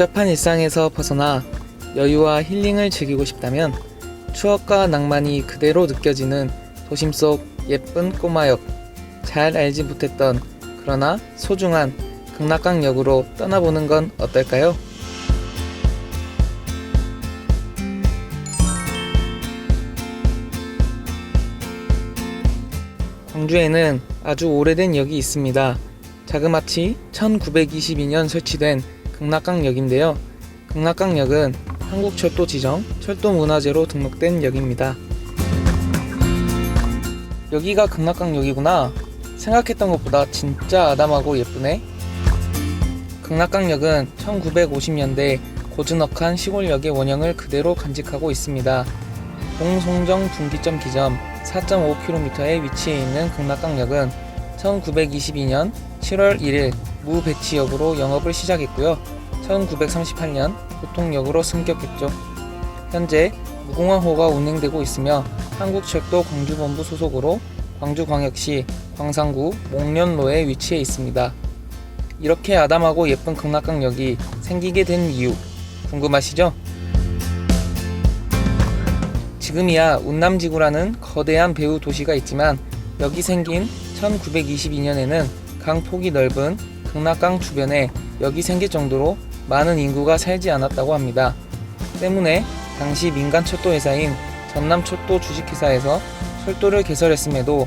복잡한 일상에서 벗어나 여유와 힐링을 즐기고 싶다면 추억과 낭만이 그대로 느껴지는 도심 속 예쁜 꼬마역 잘 알지 못했던 그러나 소중한 극락강 역으로 떠나보는 건 어떨까요? 광주에는 아주 오래된 역이 있습니다. 자그마치 1922년 설치된 극락강역인데요. 극락강역은 한국철도 지정 철도문화재로 등록된 역입니다. 여기가 극락강역이구나. 생각했던 것보다 진짜 아담하고 예쁘네. 극락강역은 1950년대 고즈넉한 시골역의 원형을 그대로 간직하고 있습니다. 동송정 분기점 기점 4.5km에 위치해 있는 극락강역은 1922년 7월 1일 무배치역으로 영업을 시작했고요. 1938년 보통역으로 승격했죠. 현재 무공항호가 운행되고 있으며 한국철도 광주본부 소속으로 광주광역시 광산구 목련로에 위치해 있습니다. 이렇게 아담하고 예쁜 극락강역이 생기게 된 이유 궁금하시죠? 지금이야 운남지구라는 거대한 배후 도시가 있지만 여기 생긴 1922년에는 강 폭이 넓은 극락강 주변에 역이 생길 정도로 많은 인구가 살지 않았다고 합니다. 때문에 당시 민간 철도 회사인 전남 철도 주식회사에서 철도를 개설했음에도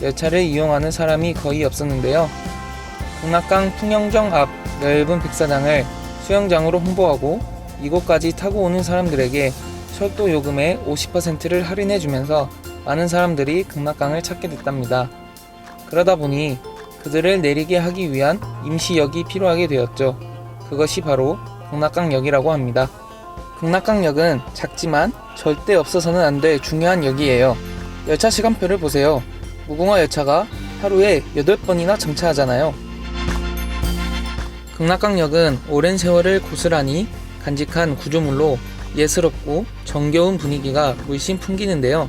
열차를 이용하는 사람이 거의 없었는데요. 극락강 풍영정 앞 넓은 백사장을 수영장으로 홍보하고 이곳까지 타고 오는 사람들에게 철도 요금의 50%를 할인해주면서 많은 사람들이 극락강을 찾게 됐답니다. 그러다 보니 그들을 내리게 하기 위한 임시역이 필요하게 되었죠. 그것이 바로 극락강역이라고 합니다. 극락강역은 작지만 절대 없어서는 안 될 중요한 역이에요. 열차 시간표를 보세요. 무궁화 열차가 하루에 8번이나 정차하잖아요. 극락강역은 오랜 세월을 고스란히 간직한 구조물로 예스럽고 정겨운 분위기가 물씬 풍기는데요.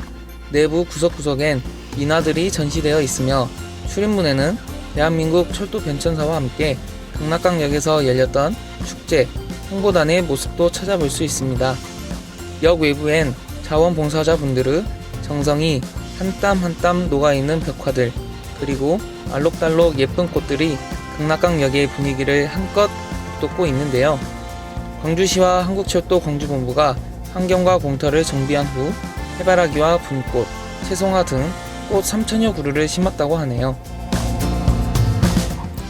내부 구석구석엔 인화들이 전시되어 있으며 출입문에는 대한민국 철도 변천사와 함께 극락강역에서 열렸던 축제, 홍보단의 모습도 찾아볼 수 있습니다. 역 외부엔 자원봉사자분들의 정성이 한 땀 한 땀 녹아있는 벽화들, 그리고 알록달록 예쁜 꽃들이 극락강역의 분위기를 한껏 돋고 있는데요. 광주시와 한국철도 광주본부가 환경과 공터를 정비한 후 해바라기와 분꽃, 채송화 등 꽃 3천여 그루를 심었다고 하네요.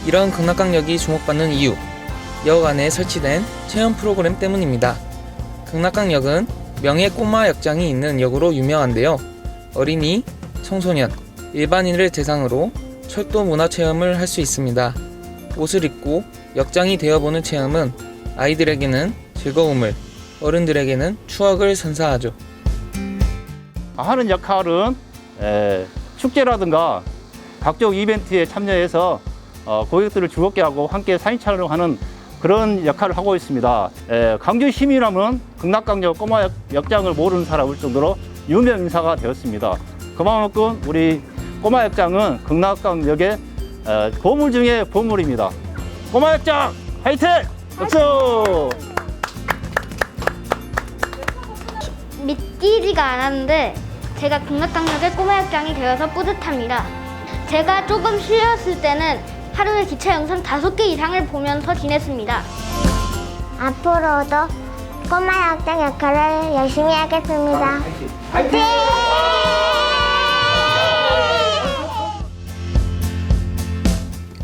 이런 극락강역이 주목받는 이유, 역 안에 설치된 체험 프로그램 때문입니다. 극락강역은 명예 꼬마 역장이 있는 역으로 유명한데요. 어린이, 청소년, 일반인을 대상으로 철도 문화 체험을 할 수 있습니다. 옷을 입고 역장이 되어보는 체험은 아이들에게는 즐거움을, 어른들에게는 추억을 선사하죠. 하는 역할은 에, 축제라든가 각종 이벤트에 참여해서 어, 고객들을 즐겁게 하고 함께 사진 촬영하는 그런 역할을 하고 있습니다. 에, 광주 시민하면 극락강역 꼬마 역, 역장을 모르는 사람일 정도로 유명 인사가 되었습니다. 그만큼 우리 꼬마 역장은 극락강역의 에, 보물 중에 보물입니다. 꼬마 역장 화이팅! 박수! 믿기지가 않았는데 제가 극락강역의 꼬마 역장이 되어서 뿌듯합니다. 제가 조금 쉬었을 때는 하루에 기차 영상 다섯 개 이상을 보면서 지냈습니다. 앞으로도 꼬마 역장 역할을 열심히 하겠습니다. 화이팅!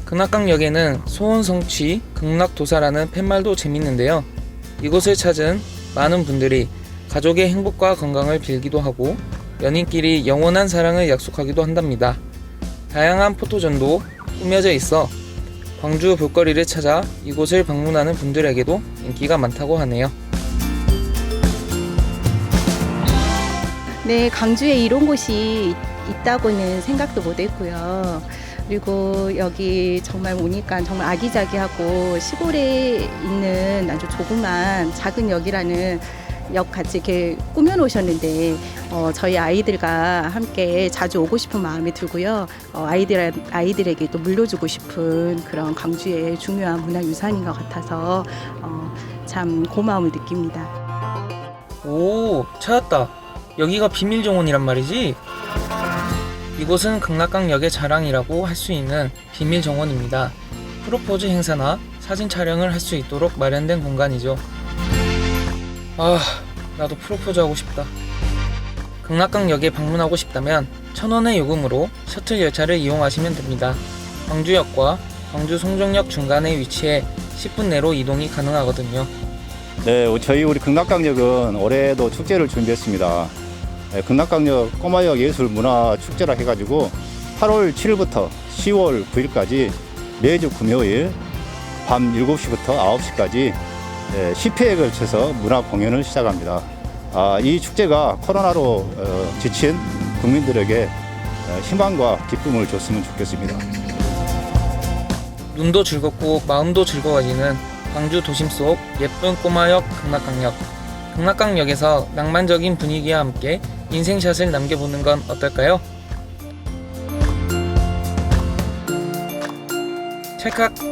극락강역에는 소원성취 극락도사라는 팻말도 재밌는데요. 이곳을 찾은 많은 분들이 가족의 행복과 건강을 빌기도 하고 연인끼리 영원한 사랑을 약속하기도 한답니다. 다양한 포토존도 꾸며져 있어 광주 볼거리를 찾아 이곳을 방문하는 분들에게도 인기가 많다고 하네요. 네, 강주에 이런 곳이 있다고는 생각도 못 했고요. 그리고 여기 정말 오니까 정말 아기자기하고 시골에 있는 아주 조그만 작은 역이라는 역 같이 이렇게 꾸며 놓으셨는데 어, 저희 아이들과 함께 자주 오고 싶은 마음이 들고요. 어, 아이들 아이들에게 또 물려주고 싶은 그런 광주의 중요한 문화 유산인 것 같아서 어, 참 고마움을 느낍니다. 오, 찾았다. 여기가 비밀 정원이란 말이지? 이곳은 극락강역의 자랑이라고 할 수 있는 비밀 정원입니다. 프로포즈 행사나 사진 촬영을 할 수 있도록 마련된 공간이죠. 아, 나도 프로포즈 하고 싶다. 극락강역에 방문하고 싶다면 천원의 요금으로 셔틀 열차를 이용하시면 됩니다. 광주역과 광주 송정역 중간에 위치해 10분 내로 이동이 가능하거든요. 네, 저희 우리 극락강역은 올해도 축제를 준비했습니다. 네, 극락강역 꼬마역 예술문화 축제라 해가지고 8월 7일부터 10월 9일까지 매주 금요일 밤 7시부터 9시까지 10회에 걸쳐서 문화 공연을 시작합니다. 아, 이 축제가 코로나로 어, 지친 국민들에게 어, 희망과 기쁨을 줬으면 좋겠습니다. 눈도 즐겁고 마음도 즐거워지는 광주 도심 속 예쁜 꼬마역 극락강역. 극락강역에서 낭만적인 분위기와 함께 인생샷을 남겨보는 건 어떨까요? 찰칵